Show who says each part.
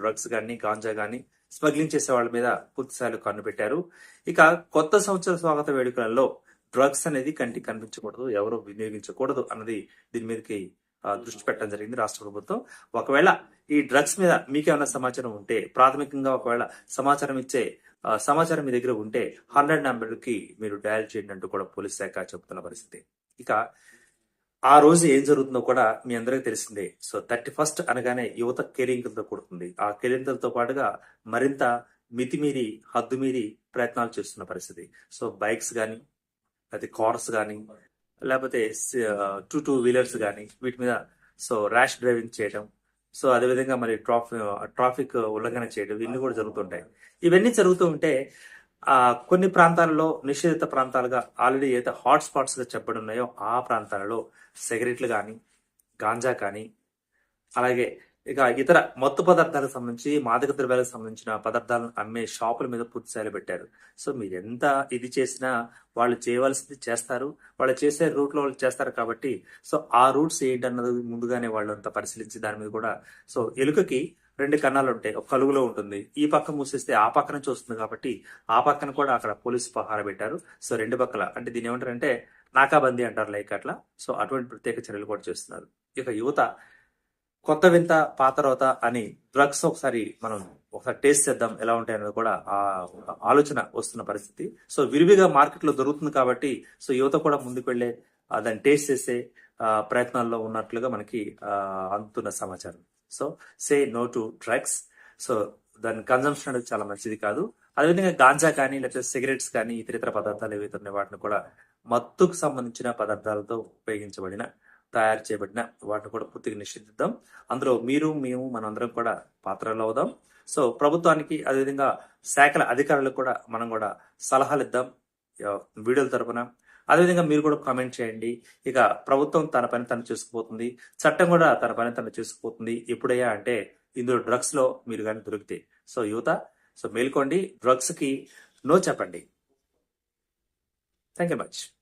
Speaker 1: Drugs కానీ గాంజా కానీ smuggling చేసే వాళ్ళ మీద పూర్తిస్థాయిలో కన్ను పెట్టారు ఇక కొత్త సంవత్సర స్వాగత వేడుకలలో డ్రగ్స్ అనేది కంటికి కనిపించకూడదు ఎవరు వినియోగించకూడదు అన్నది దీని మీదకి దృష్టి పెట్టడం జరిగింది రాష్ట్ర ప్రభుత్వం. ఒకవేళ ఈ డ్రగ్స్ మీద మీకేమైనా సమాచారం ఉంటే ప్రాథమికంగా ఒకవేళ సమాచారం ఇచ్చే సమాచారం మీ దగ్గర ఉంటే హండ్రెడ్ నెంబర్కి మీరు డయల్ చేయండి అంటూ కూడా పోలీస్ శాఖ చెబుతున్న పరిస్థితి. ఇక ఆ రోజు ఏం జరుగుతుందో కూడా మీ అందరికీ తెలిసిందే. సో థర్టీ ఫస్ట్ అనగానే యువత కేరింతలతో కూడుతుంది. ఆ కేరింతలతో పాటుగా మరింత మితిమీరి హద్దుమీరి ప్రయత్నాలు చేస్తున్న పరిస్థితి. సో బైక్స్ కానీ లేకపోతే కార్స్ కానీ లేకపోతే టూ టూ వీలర్స్ కానీ వీటి మీద సో ర్యాష్ డ్రైవింగ్ చేయడం సో అదేవిధంగా మరి ట్రాఫిక్ ట్రాఫిక్ ఉల్లంఘన చేయడం ఇవన్నీ కూడా జరుగుతుంటాయి. ఇవన్నీ జరుగుతూ ఉంటే కొన్ని ప్రాంతాలలో నిషేధిత ప్రాంతాలుగా ఆల్రెడీ ఏదైతే హాట్ స్పాట్స్ చెప్పబడి ఉన్నాయో ఆ ప్రాంతాలలో సిగరెట్లు కానీ గాంజా కానీ అలాగే ఇక ఇతర మత్తు పదార్థాలకు సంబంధించి మాదక ద్రవ్యాలకు సంబంధించిన పదార్థాలను అమ్మే షాపుల మీద పూర్తిస్థాయిలో పెట్టారు. సో మీరు ఎంత ఇది చేసినా వాళ్ళు చేయవలసింది చేస్తారు. వాళ్ళు చేసే రూట్లో వాళ్ళు చేస్తారు కాబట్టి సో ఆ రూట్స్ ఏంటన్నది ముందుగానే వాళ్ళు అంతా పరిశీలించి దాని మీద కూడా సో ఎలుకకి రెండు కన్నాలు ఉంటాయి. ఒక కలుగులో ఉంటుంది. ఈ పక్క మూసేస్తే ఆ పక్కన చూస్తుంది కాబట్టి ఆ పక్కన కూడా అక్కడ పోలీసు పహార పెట్టారు. సో రెండు పక్కల అంటే దీని ఏమంటారంటే నాకాబందీ అంటారు లైక్ అట్లా. సో అటువంటి ప్రత్యేక చర్యలు కూడా చేస్తున్నారు. ఇక యువత కొత్త వింత పాత రోత అని డ్రగ్స్ ఒకసారి మనం ఒకసారి టేస్ట్ చేద్దాం ఎలా ఉంటాయి అనేది కూడా ఆ ఆలోచన వస్తున్న పరిస్థితి. సో విరివిగా మార్కెట్లో దొరుకుతుంది కాబట్టి సో యువత కూడా ముందుకు వెళ్ళే దాన్ని టేస్ట్ చేసే ప్రయత్నాల్లో ఉన్నట్లుగా మనకి అందుతున్న సమాచారం. So say no to drugs. So దాని కన్జంప్షన్ అనేది చాలా మంచిది కాదు. అదేవిధంగా గాంజా కానీ లేకపోతే సిగరెట్స్ కానీ ఇతర ఇతర పదార్థాలు ఏవైతే ఉన్నాయో వాటిని కూడా మత్తుకు సంబంధించిన పదార్థాలతో ఉపయోగించబడిన తయారు చేయబడిన వాటిని కూడా పూర్తిగా నిషేధిద్దాం అందులో మీరు మేము మనందరం కూడా పాత్రలు అవుదాం. సో ప్రభుత్వానికి అదేవిధంగా శాఖల అధికారులకు కూడా మనం కూడా సలహాలు ఇద్దాం వీడియోల తరపున. అదేవిధంగా మీరు కూడా కామెంట్ చేయండి. ఇక ప్రభుత్వం తన పని తను చేసుకుపోతుంది. చట్టం కూడా తన పని తను చేసుకుపోతుంది. ఎప్పుడయ్యా అంటే ఇందులో డ్రగ్స్లో మీరు కానీ దొరికితే. సో యువత సో మేల్కోండి. డ్రగ్స్కి నో చెప్పండి. Thank you much.